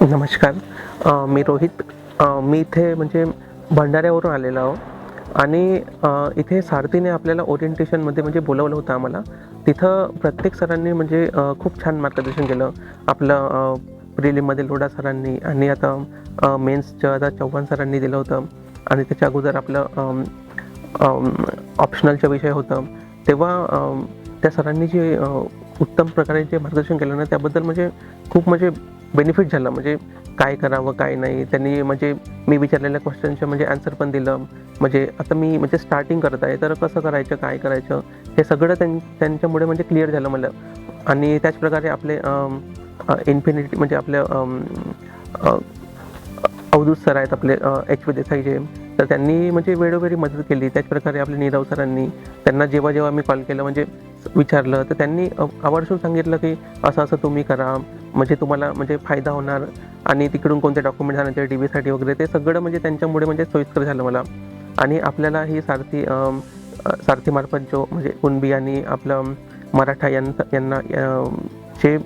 नमस्कार. मी रोहित. मी इथे म्हणजे भंडाऱ्यावरून आलेलो आहो. आणि इथे सारथीने आपल्याला ओरिएंटेशनमध्ये म्हणजे बोलवलं होतं आम्हाला. तिथं प्रत्येक सरांनी म्हणजे खूप छान मार्गदर्शन केलं. आपलं प्रिलिममध्ये लोढा सरांनी आणि आता मेन्सचं आता चव्हाण सरांनी दिलं होतं. आणि त्याच्या अगोदर आपलं ऑप्शनलचा विषय होतं. तेव्हा त्या सरांनी जे उत्तम प्रकारे जे मार्गदर्शन केलं ना त्याबद्दल म्हणजे खूप म्हणजे बेनिफिट झाला. म्हणजे काय करावं काय नाही? त्यांनी म्हणजे मी विचारलेल्या क्वेश्चनचं म्हणजे आन्सर पण दिलं. म्हणजे आता मी म्हणजे स्टार्टिंग करत आहे तर कसं करायचं काय करायचं? हे सगळं त्यां त्यांच्यामुळे म्हणजे क्लिअर झालं मला. आणि त्याचप्रकारे आपले इन्फिनिटी म्हणजे आपले अवधूत सर आहेत आपले एच पी देसाईचे तर त्यांनी म्हणजे वेळोवेळी मदत केली. त्याचप्रकारे आपले नीरव सरांनी त्यांना जेव्हा जेव्हा मी कॉल केला म्हणजे विचारलं तर त्यांनी अ, आवर्जून सांगितलं की असं असं तुम्ही करा. म्हणजे तुम्हाला म्हणजे फायदा होणार आणि तिकडून कोणते डॉक्युमेंट आणायचे डी बीसाठी वगैरे ते सगळं म्हणजे त्यांच्यामुळे म्हणजे सोयीस्कर झालं मला. आणि आपल्याला ही सारथी सारथीमार्फत जो म्हणजे कुणबी आणि आपलं मराठा यांचा यांना जे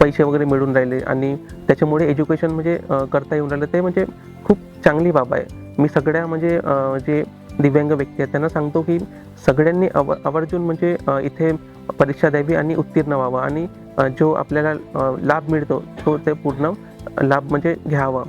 पैसे वगैरे मिळून राहिले आणि त्याच्यामुळे एज्युकेशन म्हणजे करता येऊन राहिलं. ते म्हणजे खूप चांगली बाब आहे. मी सगळ्या म्हणजे जे दिव्यांग व्यक्ती आहेत त्यांना सांगतो की सगळ्यांनी आव आवर्जून म्हणजे इथे परीक्षा द्यावी आणि उत्तीर्ण व्हावं. आणि जो आपल्याला लाभ मिळतो तो ते पूर्ण लाभ म्हणजे घ्यावा.